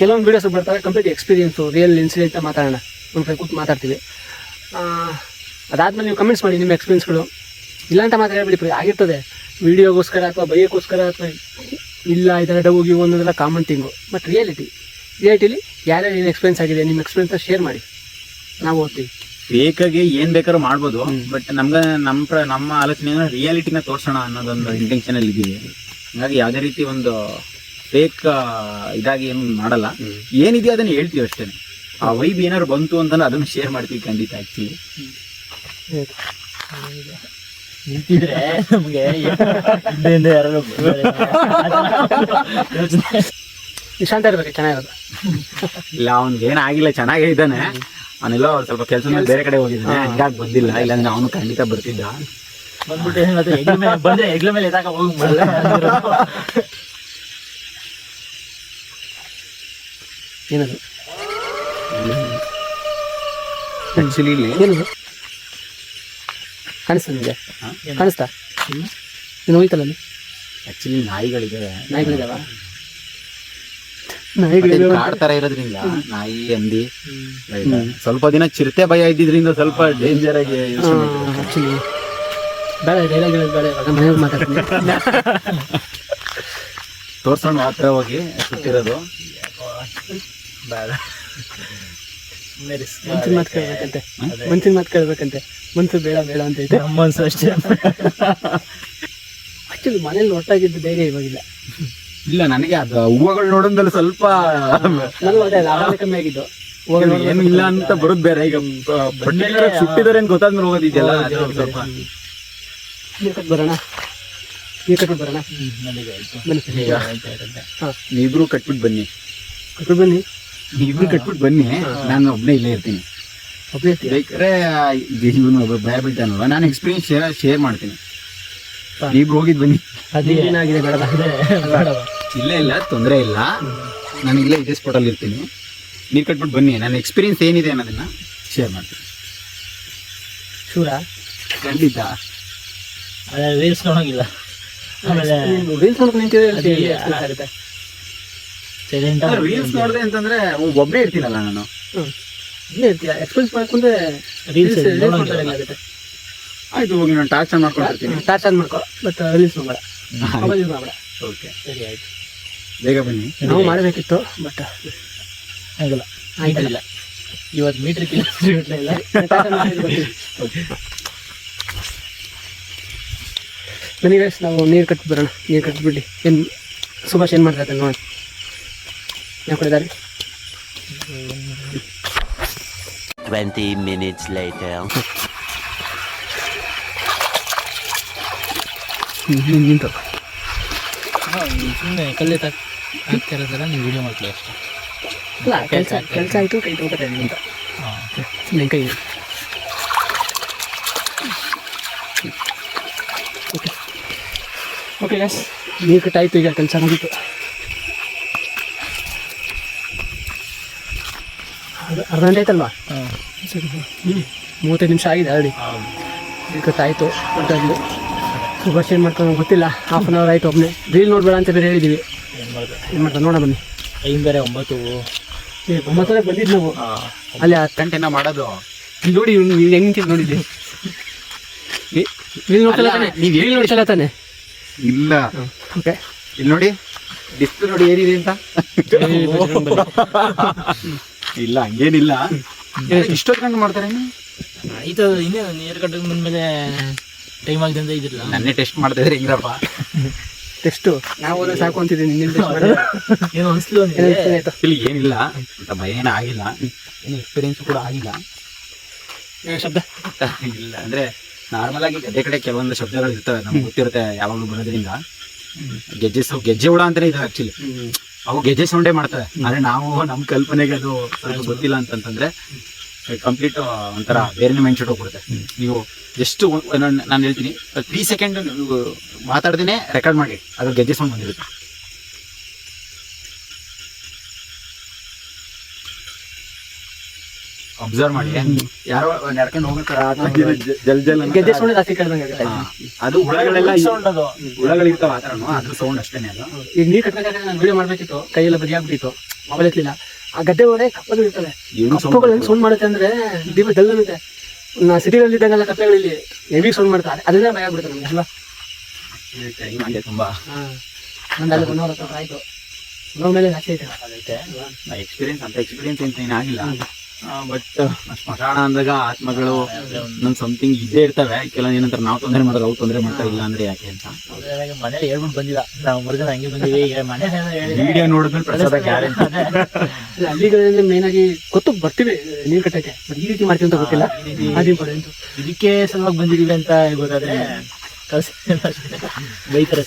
ಕೆಲವೊಂದು ವೀಡಿಯೋಸ್ ಬರ್ತಾರೆ ಕಂಪ್ಲೀಟ್ ಎಕ್ಸ್ಪೀರಿಯನ್ಸು ರಿಯಲ್ ಇನ್ಸಿಡೆಂಟ್ ಮಾತಾಡೋಣ. ಒಂದು ಕೈ ಕೂತು ಮಾತಾಡ್ತೀವಿ. ಅದಾದಮೇಲೆ ನೀವು ಕಮೆಂಟ್ಸ್ ಮಾಡಿ ನಿಮ್ಮ ಎಕ್ಸ್ಪೀರಿಯೆನ್ಸ್ಗಳು ಇಲ್ಲ ಅಂತ ಮಾತ್ರ ಹೇಳ್ಬಿಡಿ ಆಗಿರ್ತದೆ. ವಿಡಿಯೋಗೋಸ್ಕರ ಅಥವಾ ಬೈಯೋಕ್ಕೋಸ್ಕರ ಅಥವಾ ಇಲ್ಲ, ಈ ಥರ ಡೌ ಗಿವ್ ಅನ್ನೋದೆಲ್ಲ ಕಾಮನ್ ಥಿಂಗು ಬಟ್ ರಿಯಾಲಿಟಿ ರಿಯಾಲಿಟಿಲಿ ಯಾರ್ಯಾರು ಏನು ಎಕ್ಸ್ಪೀರಿಯನ್ಸ್ ಆಗಿದೆ ನಿಮ್ಮ ಎಕ್ಸ್ಪೀರಿಯನ್ಸ್ ಶೇರ್ ಮಾಡಿ. ನಾವು ಓದ್ತೀವಿ. ಬೇಕಾಗಿ ಏನ್ ಬೇಕಾದ್ರೂ ಮಾಡ್ಬೋದು ಬಟ್ ನಮ್ಗೆ ನಮ್ಮ ಪ್ರ- ನಮ್ಮ ಆಲೋಚನೆ ರಿಯಾಲಿಟಿನ ತೋರ್ಸೋಣ ಅನ್ನೋದೊಂದು ಇಂಟೆನ್ಷನ್ ಅಲ್ಲಿ ಇದ್ದೀವಿ ಹಾಗಾಗಿ ಯಾವುದೇ ರೀತಿ ಒಂದು ಫೇಕ್ ಇದಾಗಿ ಏನು ಮಾಡಲ್ಲ. ಏನಿದೆಯೋ ಅದನ್ನ ಹೇಳ್ತೀವಿ ಅಷ್ಟೇ. ಆ ವೈಬ್ ಏನಾದ್ರು ಬಂತು ಅಂತಂದ್ರೆ ಅದನ್ನು ಶೇರ್ ಮಾಡ್ತೀವಿ ಖಂಡಿತ ಆಕ್ಚುಲಿ ನಿಂತಿದ್ರೆ ನಮ್ಗೆ ಯಾರು ಯೋಚನೆ ಶಾಂತ ಇರ್ಬೇಕು ಚೆನ್ನಾಗಿರೋದು. ಇಲ್ಲ ಅವ್ನ್ಗೆ ಏನಾಗಿಲ್ಲ ಚೆನ್ನಾಗೇ ಇದ್ದಾನೆ. ಅವನೆಲ್ಲ ಸ್ವಲ್ಪ ಕೆಲಸ ಮೇಲೆ ಬೇರೆ ಕಡೆ ಹೋಗಿದ್ದಾನೆ. ಹಂಗಾಗಿ ಬಂದಿಲ್ಲ. ಇಲ್ಲಾಂದ್ರೆ ಅವನು ಖಂಡಿತ ಬರ್ತಿದ್ದ. ಬಂದ್ಬಿಟ್ಟು ಏನಾದ್ರು ಹೆಗ್ಲ ಮೇಲೆ ಬಂದ್ರೆ ಹೆಗ್ಲ ಮೇಲೆ ಎತ್ತಾಕ ಹೋಗಿ ಏನದು? ಆಕ್ಚುಲಿ ಇಲ್ಲಿ ಏನದು? ಕಾಣಿಸ್ತಾ ನಿಮಗೆ? ಹಾ? ಕಾಣಿಸ್ತಾ? ನೀನು ಹೋಯ್ತಲ್ಲ ಅಲ್ಲಿ? ನಾಯಿಗಳಿದಾವ? ಮತ್ತೆ ನಾಯಿಗಳಿದಾವ ಇದು ಕಾಡ್ ತರ ಇರೋದ್ರಿಂದ ನಾಯಿ ಅಂದಿ ಸ್ವಲ್ಪ ದಿನ ಚಿರತೆ ಭಯ ಇದ್ದಿದ್ರಿಂದ ಸ್ವಲ್ಪ ಡೇಂಜರ್ ಆಗಿ. ಬೇಡ ಡೈಲಾಗ್ ಹೇಳೋದು ಬೇಡ ಇವಾಗ ಮಾತಾಡ್ತೀನಿ. ತೋರ್ಸೋಣ ಮಾತ್ರ ಹೋಗಿ ಸುತ್ತಿರೋದು. ಬೇಡ. ಮುಂಚಿನ ಮನ್ಸಿನ ಮಾತು ಕೇಳ್ಬೇಕಂತೆ. ಮನ್ಸಿನ ಮಾತು ಕೇಳ್ಬೇಕಂತೆ. ಮನ್ಸು ಬೇಡ ಬೇಡ ಅಂತ ಐತೆ. ಅಮ್ಮ ಮನ್ಸು ಅಷ್ಟೇ. ಆಕ್ಚುಲಿ ಮನೇಲಿ ಒಟ್ಟಾಗಿದ್ದು ಧೈರ್ಯ ಇವಾಗಿಲ್ಲ. ಇಲ್ಲ ನನಗೆ ಅದು ಹೂವುಗಳು ನೋಡೋದ್ರಲ್ಲಿ ಸ್ವಲ್ಪ ಕಮ್ಮಿ ಆಗಿದ್ದು. ಏನು ಇಲ್ಲ ಅಂತ ಬರೋದ್ ಬೇರೆ. ಈಗ ಪರ್ಟಿಕ್ಯುಲರ್ ಸುಟ್ಟಿದಾರೆ ಅಂತ ಗೊತ್ತಾದ್ಮೇಲೆ ಹೋಗೋದಿದೆಯಲ್ಲ ಸ್ವಲ್ಪ. ಬರೋಣ. ಹಾಂ. ನೀವಿಬ್ರು ಕಟ್ಬಿಟ್ಟು ಬನ್ನಿ. ಕಟ್ಬಿಟ್ಟು ಬನ್ನಿ. ನೀವಿಬ್ರು ಕಟ್ಬಿಟ್ಟು ಬನ್ನಿ. ನಾನು ಒಬ್ಬನೇ ಇಲ್ಲೇ ಇರ್ತೀನಿ? ಬೇಕಾದ್ರೆ ಭಯ ಬೀಳ್ತಾನಲ್ವ ನಾನು ಎಕ್ಸ್ಪೀರಿಯನ್ಸ್ ಶೇರ್ ಶೇರ್ ಮಾಡ್ತೀನಿ. ನೀವಿಬ್ರು ಹೋಗಿದ್ ಬನ್ನಿ. ಅದು. ಏನಾಗಿದೆ ಬೇಡ. ಬೇಡವಾ ಇಲ್ಲೇ ಇಲ್ಲ ತೊಂದರೆ ಇಲ್ಲ. ನಾನು ಇಲ್ಲೇ ಇದೇ ಸ್ಪಾಟಲ್ಲಿ ಇರ್ತೀನಿ. ನೀರು ಕಟ್ಬಿಟ್ಟು ಬನ್ನಿ. ನನ್ನ ಎಕ್ಸ್ಪೀರಿಯನ್ಸ್ ಏನಿದೆ ಅನ್ನೋದನ್ನ ಶೇರ್ ಮಾಡ್ತೀನಿ. ಶೂರ? ಖಂಡಿತ. ರೀಲ್ಸ್ ನೋಡೋಂಗಿಲ್ಲ. ಆಮೇಲೆ ರೀಲ್ಸ್ ನೋಡ್ಕೊಂಡು ಸೈಲೆಂಟ್ ರೀಲ್ಸ್ ನೋಡಿದೆ ಅಂತಂದ್ರೆ ಒಬ್ಬನೇ ಇರ್ತೀನಲ್ಲ ನಾನು. ಇಲ್ಲೇ ಇರ್ತೀಯ? ಎಕ್ಸ್ಪೀರಿಯನ್ಸ್ ಮಾಡ್ಕೊಂಡ್ರೆ ರೀಲ್ಸ್ ಆಯ್ತು ಹೋಗಿ ನಾನು ಟಾರ್ಚರ್ ಆನ್ ಮಾಡ್ಕೊಂಡಿರ್ತೀನಿ ಟಾರ್ಚರ್ ಆನ್ ಮಾಡ್ಕೊ ಬಟ್ ರಿಲೀಸ್ ನೋಡಬೇಡ ಮೊಬೈಲ್ ಯೂಸ್ ಮಾಡಬೇಡ. ಓಕೆ ಸರಿ ಆಯ್ತು. ಬೇಗ ಬನ್ನಿ. ನಾವು ಮಾಡಬೇಕಿತ್ತು ಬಟ್ ಆಗಲ್ಲ. ಆಗಿಲ್ಲ. ಇವತ್ತು ಮೀಟರ್ ಕಿಲೋಮೀಟರ್ ಇಲ್ಲ. ಬನ್ನಿ guys, ನಾವು ನೀರು ಕಟ್ಟಿ ಬರೋಣ. ನೀರು ಕಟ್ಟಿಬಿಡಿ ಏನು ಸುಭಾಷ್ ಏನು ಮಾಡ್ತಾ ನೋಡಿ. ಯಾವ ಕಡೆ ದಾರಿ 20 minutes later. ನಿಂತು. ಸುಮ್ಮನೆ ಕಲ್ಲೆ ತಕ್ ಹಾಕ್ತಿರೋದಲ್ಲ ನೀವು ವಿಡಿಯೋ ಮಾಡ್ತೀವಿ ಅಷ್ಟೇ. ಅಲ್ಲ ಕೆಲಸ ಕೆಲಸ ಆಯಿತು ಕೈ ತೊಗೊತಾರೆ ನಿಂತ ಹಾಂ ಸುಮ್ಮನೆ ಕೈ ಓಕೆ. ಓಕೆ ಗ್ಯಾಸ್ ನೀರು ಕಟ್ಟಾಯಿತು ಈಗ ಕೆಲಸ ಮುಗಿತು. ಅರ್ಧ- ಗಂಟೆ ಆಯ್ತಲ್ವಾ? ಹಾಂ. ಹ್ಞೂ ಮೂವತ್ತೈದು ನಿಮಿಷ ಆಗಿದೆ ಅಲ್ಲಿ ಈಗ ನೀರು ಕಟ್ಟಾಯಿತು ಹೊಂಟಾಗ್ಲಿ ಸುಭಾಷ್ ಏನು ಮಾಡ್ಕೊಂಡು ಗೊತ್ತಿಲ್ಲ. ಹಾಫ್ ಆನ್ ಅವರ್ ಆಯ್ತು ಒಬ್ಬನೇ ರೀಲ್ ನೋಡ್ಬೇಡ ಅಂತ ಬೇರೆ ಹೇಳಿದ್ದೀವಿ ಏನ್ ಮಾಡೋದು ಏನು ಮಾಡ್ತಾನೆ ನೋಡ ಬನ್ನಿ. ಟೈಮ್ ಬೇರೆ ಒಂಬತ್ತು. ಏ ಒಂಬತ್ತನೇ ಬಂದಿದ್ದು ನಾವು. ಅಲ್ಲಿ ಆ ಕಂಟೆನ ಮಾಡೋದು. ಇಲ್ಲಿ ನೋಡಿ ಇವ್ನು ಹೆಂಗೆ ನಿಂತಿದ್ದು ನೋಡಿದ್ದೆ ರೀಲ್ ನೋಡ್ಸಲ್ಲ ತಾನೆ? ನೀವು ರೀಲ್ ನೋಡ್ಸಲ್ಲ ತಾನೆ? ಇಲ್ಲ. ಓಕೆ ಇಲ್ಲಿ ನೋಡಿ ಡಿಸ್ಕ್ ನೋಡಿ ಏನಿದೆ ಅಂತ? ಇಲ್ಲ ಹಂಗೇನಿಲ್ಲ. ಇಷ್ಟೊತ್ತು ಗಂಟು ಮಾಡ್ತಾರೆ ಆಯ್ತು ಇನ್ನೇನು ನೀರು ಕಟ್ಟಕ್ಕೆ ಬಂದ್ಮೇಲೆ ಟೈಮ್ ಆಗಿದೆ ಅಂತ ಇದ್ರಲ್ಲ ನನ್ನೇ ಟೆಸ್ಟ್ ಮಾಡ್ತಾ ಇದ್ರೆ ಹೆಂಗ್ರಪ್ಪ? ಟೆಸ್ಟು ನಾವು ಹೋದ್ರೆ ಸಾಕು ಅಂತಿದ್ದೀನಿ ನಿನ್ನ ಟೆಸ್ಟ್ ಮಾಡೋದು. ಏನು ಅನ್ಸ್ಲು ಇಲ್ಲಿ ಏನಿಲ್ಲ ಅಂತ. ಭಯ ಏನೂ ಆಗಿಲ್ಲ. ಏನು ಎಕ್ಸ್ಪೀರಿಯನ್ಸ್ ಕೂಡ ಆಗಿಲ್ಲ. ಏನ್ ಶಬ್ದ. ಇಲ್ಲ ಅಂದ್ರೆ ನಾರ್ಮಲ್ ಆಗಿ ಗದ್ದೆ ಕಡೆ ಕೆಲವೊಂದು ಶಬ್ದಗಳು ಇರ್ತವೆ. ನಮ್ಗೆ ಗೊತ್ತಿರುತ್ತೆ ಯಾವಾಗಲೂ ಬರೋದ್ರಿಂದ. ಗೆಜ್ಜೆ ಸೌ ಗೆಜ್ಜೆ ಹುಳ ಅಂತಾನೆ ಇದೆ ಆಕ್ಚುಲಿ ಅವು ಗೆಜ್ಜೆ ಸೌಂಡೇ ಮಾಡ್ತವೆ. ಆದರೆ ನಾವು ನಮ್ಮ ಕಲ್ಪನೆಗೆ ಅದು ಗೊತ್ತಿಲ್ಲ ಅಂತಂತಂದ್ರೆ ಕಂಪ್ಲೀಟ್ ಒಂಥರ ಬೇರೆ ಮೈಂಡ್ ಸೆಟ್ ಹೋಗ್ಬಿಡುತ್ತೆ ನೀವು ಎಷ್ಟು ನಾನು ಹೇಳ್ತೀನಿ ತ್ರೀ ಸೆಕೆಂಡ್ ನೀವು ಮಾತಾಡ್ದೇನೆ ರೆಕಾರ್ಡ್ ಮಾಡಿ ಅದು ಗೆಜ್ಜೆ ಸೌಂಡ್ ಬಂದಿರುತ್ತೆ. ಅಬ್ಸರ್ವ್ ಮಾಡಿ ಯಾರೋ ನಡ್ಕೊಂಡು ಹೋಗ್ತಾರೆ. ಅದು ಹುಳಗಳೆಲ್ಲ ಸೌಂಡ್ ಅದು. ಹುಳಗಳಿರ್ತಾವ ಆ ಥರನು ಅದ್ರ ಸೌಂಡ್ ಅಷ್ಟೇನೆ ಅದು. ಈಗ ನೀರು ಕಟ್ಟಬೇಕಾದ್ರೆ ನಾನು ವಿಡಿಯೋ ಮಾಡ್ಬೇಕಿತ್ತು ಕೈಯೆಲ್ಲ ಬದಿಯಾಗ್ಬಿಟ್ಟಿತ್ತು ಮೊಬೈಲ್ ಎತ್ತಲಿಲ್ಲ ಆ ಗದ್ದೆ ಒಳಗೆ ಕಪ್ಪಗಳು ಇರ್ತದೆ ಹೆಂಗ್ ಸೌಂಡ್ ಮಾಡುತ್ತೆ ಅಂದ್ರೆ ದೀಪ ಜಲ್ದನುತ್ತೆ ನಾ ಸಿಟಿಗಳಲ್ಲಿ ಇದ್ದಂಗೆಲ್ಲ ಕಪ್ಪೆಗಳಲ್ಲಿ ಹೆವಿ ಸೌಂಡ್ ಮಾಡ್ತಾರೆ. ಅದನ್ನ ಭಯ ಆಗ್ಬಿಡುತ್ತೆ ನಮ್ಗೆ ಅಲ್ವಾ? ಟೈಮ್ ತುಂಬಾ. ಒಂದು ಅಲ್ಲಿ ಒನ್ ಅವರ್ ಹತ್ರ ಆಯ್ತು. ನೋಡ್ ಮೇಲೆ ಜಾಸ್ತಿ ಐತೆ. ಎಕ್ಸ್ಪೀರಿಯನ್ಸ್ ಅಂತ ಎಕ್ಸ್ಪೀರಿಯನ್ಸ್ ಅಂತ ಏನಾಗಿಲ್ಲ ಬಟ್ ಸ್ಮಶಾನ ಅಂದಾಗ ಆತ್ಮಗಳು ನನ್ ಸಮಥಿಂಗ್ ಇದ್ದೇ ಇರ್ತವೆ. ಕೆಲವೊಂದು ಏನಂತಾರೆ ನಾವು ತೊಂದರೆ ಮಾಡೋದು ಅವ್ರು ತೊಂದರೆ ಮಾಡ್ತಾರೆ ಇಲ್ಲ ಅಂದ್ರೆ ಯಾಕೆ ಅಂತ. ಮನೇಲಿ ಹೇಳ್ಬಿಟ್ಟು ಬಂದಿಲ್ಲ. ನಾವು ಮರುದಿನ ಹಂಗೆ ಬಂದಿವಿ ವಿಡಿಯೋ ನೋಡಿದ್ಮೇಲೆ ಪ್ರಸಾದ ಗ್ಯಾರಂಟಿ. ಹಳ್ಳಿಗಳಲ್ಲಿ ಮೇನ್ ಆಗಿ ಗೊತ್ತು ಬರ್ತೀವಿ ನೀರು ಕಟ್ಟಕ್ಕೆ. ಈ ರೀತಿ ಮಾಡ್ತೀವಿ ಅಂತ ಗೊತ್ತಿಲ್ಲ. ಅದು ಇದಕ್ಕೆ ಸಲುವಾಗಿ ಬಂದಿದೀವಿ ಅಂತ ಗೊತ್ತಾದ್ರೆ ಬೈತಾರೆ.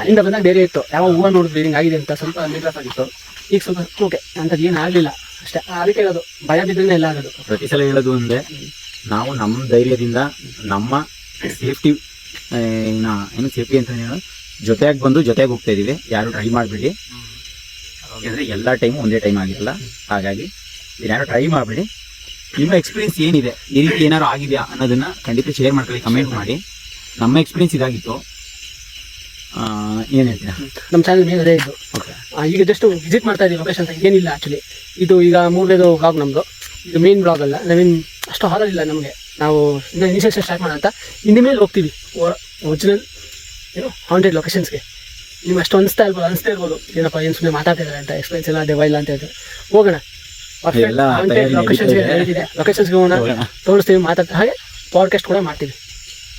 ಅಲ್ಲಿಂದ ಬಂದಾಗ ಬೇರೆ ಇತ್ತು. ಯಾವ ಹೂವು ನೋಡಿದ್ವಿ, ಹಿಂಗೆ ಆಗಿದೆ ಅಂತ ಸ್ವಲ್ಪ ನಿರ್ಲಾಸ್ ಆಗಿತ್ತು. ಈಗ ಸ್ವಲ್ಪ, ಓಕೆ, ಅಂಥದ್ದು ಏನು ಆಗಲಿಲ್ಲ. ಅಷ್ಟೇ. ಅದಕ್ಕೆ ಹೇಳೋದು, ಭಯ ಬಿದ್ದರೆ ಎಲ್ಲ ಆಗೋದು. ಪ್ರತಿ ಸಲ ಹೇಳೋದು ಅಂದ್ರೆ ನಾವು ನಮ್ಮ ಧೈರ್ಯದಿಂದ, ನಮ್ಮ ಸೇಫ್ಟಿ ಏನು ಸೇಫ್ಟಿ ಅಂತ ಹೇಳೋದು, ಜೊತೆಯಾಗಿ ಬಂದು ಜೊತೆಗೆ ಹೋಗ್ತಾ ಇದೀವಿ ಯಾರು ಟ್ರೈ ಮಾಡಬೇಡಿ. ಯಾಕಂದ್ರೆ ಎಲ್ಲ ಟೈಮ್ ಒಂದೇ ಟೈಮ್ ಆಗಿರಲ್ಲ ಹಾಗಾಗಿ ಯಾರು ಟ್ರೈ ಮಾಡಬೇಡಿ. ನಿಮ್ಮ ಎಕ್ಸ್ಪೀರಿಯನ್ಸ್ ಏನಿದೆ? ಈ ರೀತಿ ಏನಾದ್ರು ಆಗಿದೆಯಾ ಅನ್ನೋದನ್ನ ಖಂಡಿತ ಶೇರ್ ಮಾಡ್ಕೊಳ್ಳಿ ಕಮೆಂಟ್ ಮಾಡಿ. ನಮ್ಮ ಎಕ್ಸ್ಪೀರಿಯನ್ಸ್ ಇದಾಗಿತ್ತು. ಆ, ಏನ್ ಹೇಳ್ತೀರಾ? ನಮ್ಮ ಚಾನಲ್ ಮೇಲೆ ಅದೇ ಇದ್ದು ಓಕೆ ಈಗ ಜಸ್ಟ್ ವಿಸಿಟ್ ಮಾಡ್ತಾ ಇದ್ದೀವಿ ಲೊಕೇಶನ್ ಏನಿಲ್ಲ ಆ್ಯಕ್ಚುಲಿ ಇದು ಈಗ ಮೂರನೇದು ಬ್ಲಾಗ್ ನಮ್ಮದು ಇದು ಮೇನ್ ಬ್ಲಾಗ್ ಅಲ್ಲ. ನವೀನ್ ಅಷ್ಟು ಹಾರರ್ ಇಲ್ಲ ನಮಗೆ. ನಾವು ಇನಿಷಿಯೇಷನ್ ಸ್ಟಾರ್ಟ್ ಮಾಡೋಣ ಅಂತ. ಇನ್ನು ಮೇಲೆ ಹೋಗ್ತೀವಿ. ಒರಿಜಿನಲ್ ಏನು ಹಾಂಡ್ರೆಡ್ ಲೊಕೇಶನ್ಸ್ಗೆ ನಿಮ್ಗೆ ಅಷ್ಟು ಅನಿಸ್ತಾ ಇರ್ಬೋದು ಅನಿಸ್ತಾ ಇರ್ಬೋದು. ಏನಪ್ಪ ಏನು ಸುಮ್ಮನೆ ಮಾತಾಡ್ತಿದ್ದಾರೆ ಅಂತ ಎಕ್ಸ್ಪೀರಿಯನ್ಸ್ ಎಲ್ಲ ದೆವ್ವ ಇಲ್ಲ ಅಂತ ಹೇಳಿದ್ರೆ ಹೋಗೋಣ. ಲೊಕೇಶನ್ಸ್ಗೆ. ಲೊಕೇಶನ್ಸ್ಗೆ ಹೋಗೋಣ. ತೋರಿಸ್ತೀವಿ ಮಾತಾಡ್ತಾ ಹಾಗೆ ಪಾಡ್ಕಾಸ್ಟ್ ಕೂಡ ಮಾಡ್ತೀವಿ.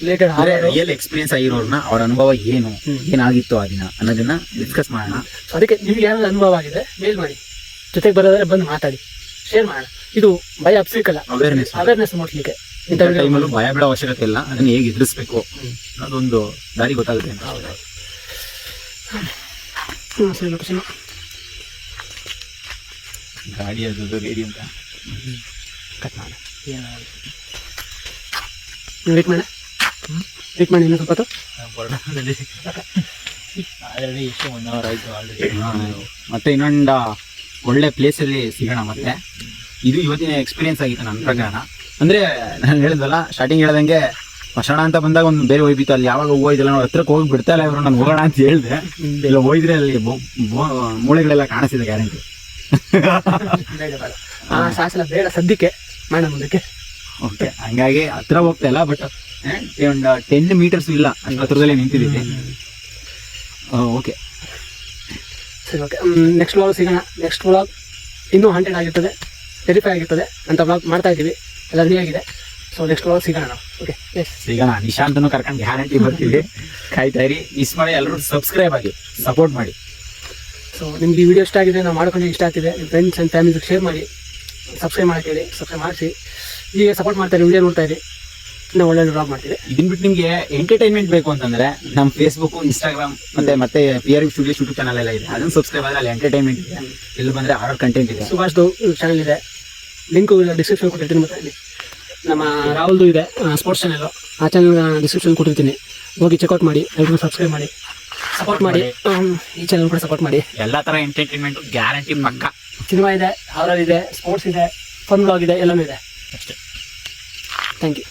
ರಿಯಲ್ ಎಕ್ಸ್ಪೀರಿಯನ್ಸ್ ಆಗಿರೋರ್ನ ಅವ್ರ ಅನುಭವ ಏನು. ಏನಾಗಿತ್ತು ಆ ದಿನ ಅನ್ನೋದನ್ನ ಡಿಸ್ಕಸ್ ಮಾಡೋಣ. ಸೊ ಅದಕ್ಕೆ ನಿಮ್ಗೆ ಏನಾದ್ರು ಅನುಭವ ಆಗಿದೆ ಮೇಲ್ ಮಾಡಿ. ಜೊತೆಗೆ ಬರೋದಾದ್ರೆ ಬಂದು ಮಾತಾಡಿ. ಶೇರ್ ಮಾಡೋಣ. ಇದು ಭಯ ಅಪ್ಸಿಕಲ್ಲ ಅವೇರ್ನೆಸ್ ಅವೇರ್ನೆಸ್ ಮೂಡಿಸ್ಲಿಕ್ಕೆ. ಇಂಥ ಟೈಮಲ್ಲೂ ಭಯ ಬಿಡೋ ಅವಶ್ಯಕತೆ ಇಲ್ಲ. ಅದನ್ನ ಹೇಗೆ ಎದುರಿಸ್ಬೇಕು ಅನ್ನೋದೊಂದು ದಾರಿ ಗೊತ್ತಾಗುತ್ತೆ ಅಂತ. ಗಾಡಿ ಅದು ರೇಡಿ ಅಂತ. ಕಟ್ ಮಾಡೋಣ ಏನಾಗುತ್ತೆ ವೇಟ್ ಮಾಡ. ವೇಟ್ ಮಾಡಿ ಇನ್ನೂ ಸ್ವಲ್ಪ ಆಲ್ರೆಡಿ ಒನ್ ಅವರ್ ಆಯಿತು ಆಲ್ರೆಡಿ ಮತ್ತೆ ಇನ್ನೊಂದು ಒಳ್ಳೆ ಪ್ಲೇಸ್ ಅಲ್ಲಿ ಸಿಗೋಣ ಮತ್ತೆ. ಇದು ಇವತ್ತಿನ ಎಕ್ಸ್ಪೀರಿಯನ್ಸ್ ಆಗಿತ್ತು ನನ್ನ ಪ್ರಕಾರ. ಅಂದ್ರೆ ನಾನು ಹೇಳಿದ್ವಲ್ಲ ಸ್ಟಾರ್ಟಿಂಗ್ ಹೇಳ್ದಂಗೆ ಪಶಾಣ ಅಂತ ಬಂದಾಗ ಒಂದು ಬೇರೆ ಹೋಗ್ಬಿತ್ತು ಅಲ್ಲಿ ಯಾವಾಗ ಹೂವು ಇದೆಲ್ಲ ನಾವು ಹತ್ರಕ್ಕೆ ಹೋಗಿ ಬಿಡ್ತಾ ಇಲ್ಲ ಇವರು ನಾನು ಹೋಗೋಣ ಅಂತ ಹೇಳಿದೆ. ಇಲ್ಲ ಹೋಗಿದ್ರೆ ಅಲ್ಲಿ ಮೂಳೆಗಳೆಲ್ಲ ಕಾಣಿಸಿದೆ ಗ್ಯಾರಂಟಿ ಸಾಸಲ ಬೇಡ ಸದ್ಯಕ್ಕೆ ಮಾಡೋಣ ಮುಂದಕ್ಕೆ. ಓಕೆ ಹಂಗಾಗಿ ಹತ್ರ ಹೋಗ್ತಾ ಇಲ್ಲ ಬಟ್ ಒಂದು ಟೆನ್ ಮೀಟರ್ಸ್ ಇಲ್ಲ ಹತ್ರದಲ್ಲಿ ನಿಂತಿದ್ದೀವಿ. ಓಕೆ ಸರಿ ಓಕೆ ನೆಕ್ಸ್ಟ್ ವ್ಲಾಗ್ ಸಿಗೋಣ. ನೆಕ್ಸ್ಟ್ ವ್ಲಾಗ್ ಇನ್ನೂ ಹಂಡ್ರೆಡ್ ಆಗಿರ್ತದೆ ವೆರಿಫೈ ಆಗಿರ್ತದೆ ಅಂತ ವ್ಲಾಗ್ ಮಾಡ್ತಾ ಇದ್ದೀವಿ. ಎಲ್ಲ ರೆಡಿ ಆಗಿದೆ. ಸೊ ನೆಕ್ಸ್ಟ್ ವ್ಲಾಗ್ ಸಿಗೋಣ ನಾವು. ಓಕೆ ಸಿಗೋಣ. ನಿಶಾಂತನು ಕರ್ಕೊಂಡು ಗ್ಯಾರಂಟಿ ಬರ್ತೀವಿ. ಕಾಯ್ತಾ ಇರಿ ಮಿಸ್ ಮಾಡಿ ಎಲ್ಲರೂ ಸಬ್ಸ್ಕ್ರೈಬ್ ಆಗಿ ಸಪೋರ್ಟ್ ಮಾಡಿ. ಸೊ ನಿಮ್ಗೆ ಈ ವಿಡಿಯೋ ಇಷ್ಟ ಆಗಿದೆ ನಾವು ಮಾಡ್ಕೊಂಡು ಇಷ್ಟ ಆಗ್ತಿದೆ ನಿಮ್ಮ ಫ್ರೆಂಡ್ಸ್ ಆ್ಯಂಡ್ ಫ್ಯಾಮಿಲಿಗೆ ಶೇರ್ ಮಾಡಿ ಸಬ್ಸ್ಕ್ರೈಬ್ ಮಾಡ್ತೀವಿ ಸಬ್ಸ್ಕ್ರೈಬ್ ಮಾಡಿಸಿ. ಹೀಗೆ ಸಪೋರ್ಟ್ ಮಾಡ್ತಾರೆ ವಿಡಿಯೋ ನೋಡ್ತಾ ಇರಿ. ನಾವು ಒಳ್ಳೆ ವ್ಲಾಗ್ ಮಾಡ್ತೀವಿ. ಇದನ್ ಬಿಟ್ಟು ನಿಮ್ಗೆ ಎಂಟರ್ಟೈನ್ಮೆಂಟ್ ಬೇಕು ಅಂತಂದ್ರೆ ನಮ್ಮ ಫೇಸ್ಬುಕ್ ಇನ್ಸ್ಟಾಗ್ರಾಮ್ ಮತ್ತೆ ಮತ್ತೆ P R studio YouTube channel ಎಲ್ಲ ಇದೆ. ಅದನ್ನ ಸಬ್ಸ್ಕ್ರೈಬ್ ಆದ್ರೆ ಅಲ್ಲಿ ಎಂಟರ್ಟೈನ್ಮೆಂಟ್ ಇದೆ. ಇಲ್ಲಿ ಬಂದ್ರೆ ಆರ್ಡರ್ ಕಂಟೆಂಟ್ ಇದೆ. ಸುಭಾಷ್ದು ಚಾನಲ್ ಇದೆ. ಲಿಂಕ್ ಡಿಸ್ಕ್ರಿಪ್ಷನ್ ಕೊಟ್ಟಿರ್ತೀನಿ ಮತ್ತೆ ಅಲ್ಲಿ. ನಮ್ಮ ರಾಹುಲ್ದು ಇದೆ ಸ್ಪೋರ್ಟ್ಸ್ ಚಾನಲ್ ಆ ಚಾನಲ್ ಡಿಸ್ಕ್ರಿಪ್ಷನ್ ಕೊಟ್ಟಿರ್ತೀನಿ. ಹೋಗಿ ಚೆಕ್ಔಟ್ ಮಾಡಿ ಎಲ್ಲರೂ ಸಬ್ಸ್ಕ್ರೈಬ್ ಮಾಡಿ. ಸಪೋರ್ಟ್ ಮಾಡಿ. ಈ ಚಾನಲ್ ಕೂಡ ಸಪೋರ್ಟ್ ಮಾಡಿ. ಎಲ್ಲ ತರ ಎಂಟರ್ಟೈನ್ಮೆಂಟ್ ಗ್ಯಾರಂಟಿ ಪಕ್ಕ. ಸಿನಿಮಾ ಇದೆ ಹಾರರ್ ಇದೆ ಸ್ಪೋರ್ಟ್ಸ್ ಇದೆ ಫನ್ ಬ್ಲಾಗ್ ಇದೆ ಎಲ್ಲನೂ ಇದೆ. ಅಷ್ಟೇ. Thank you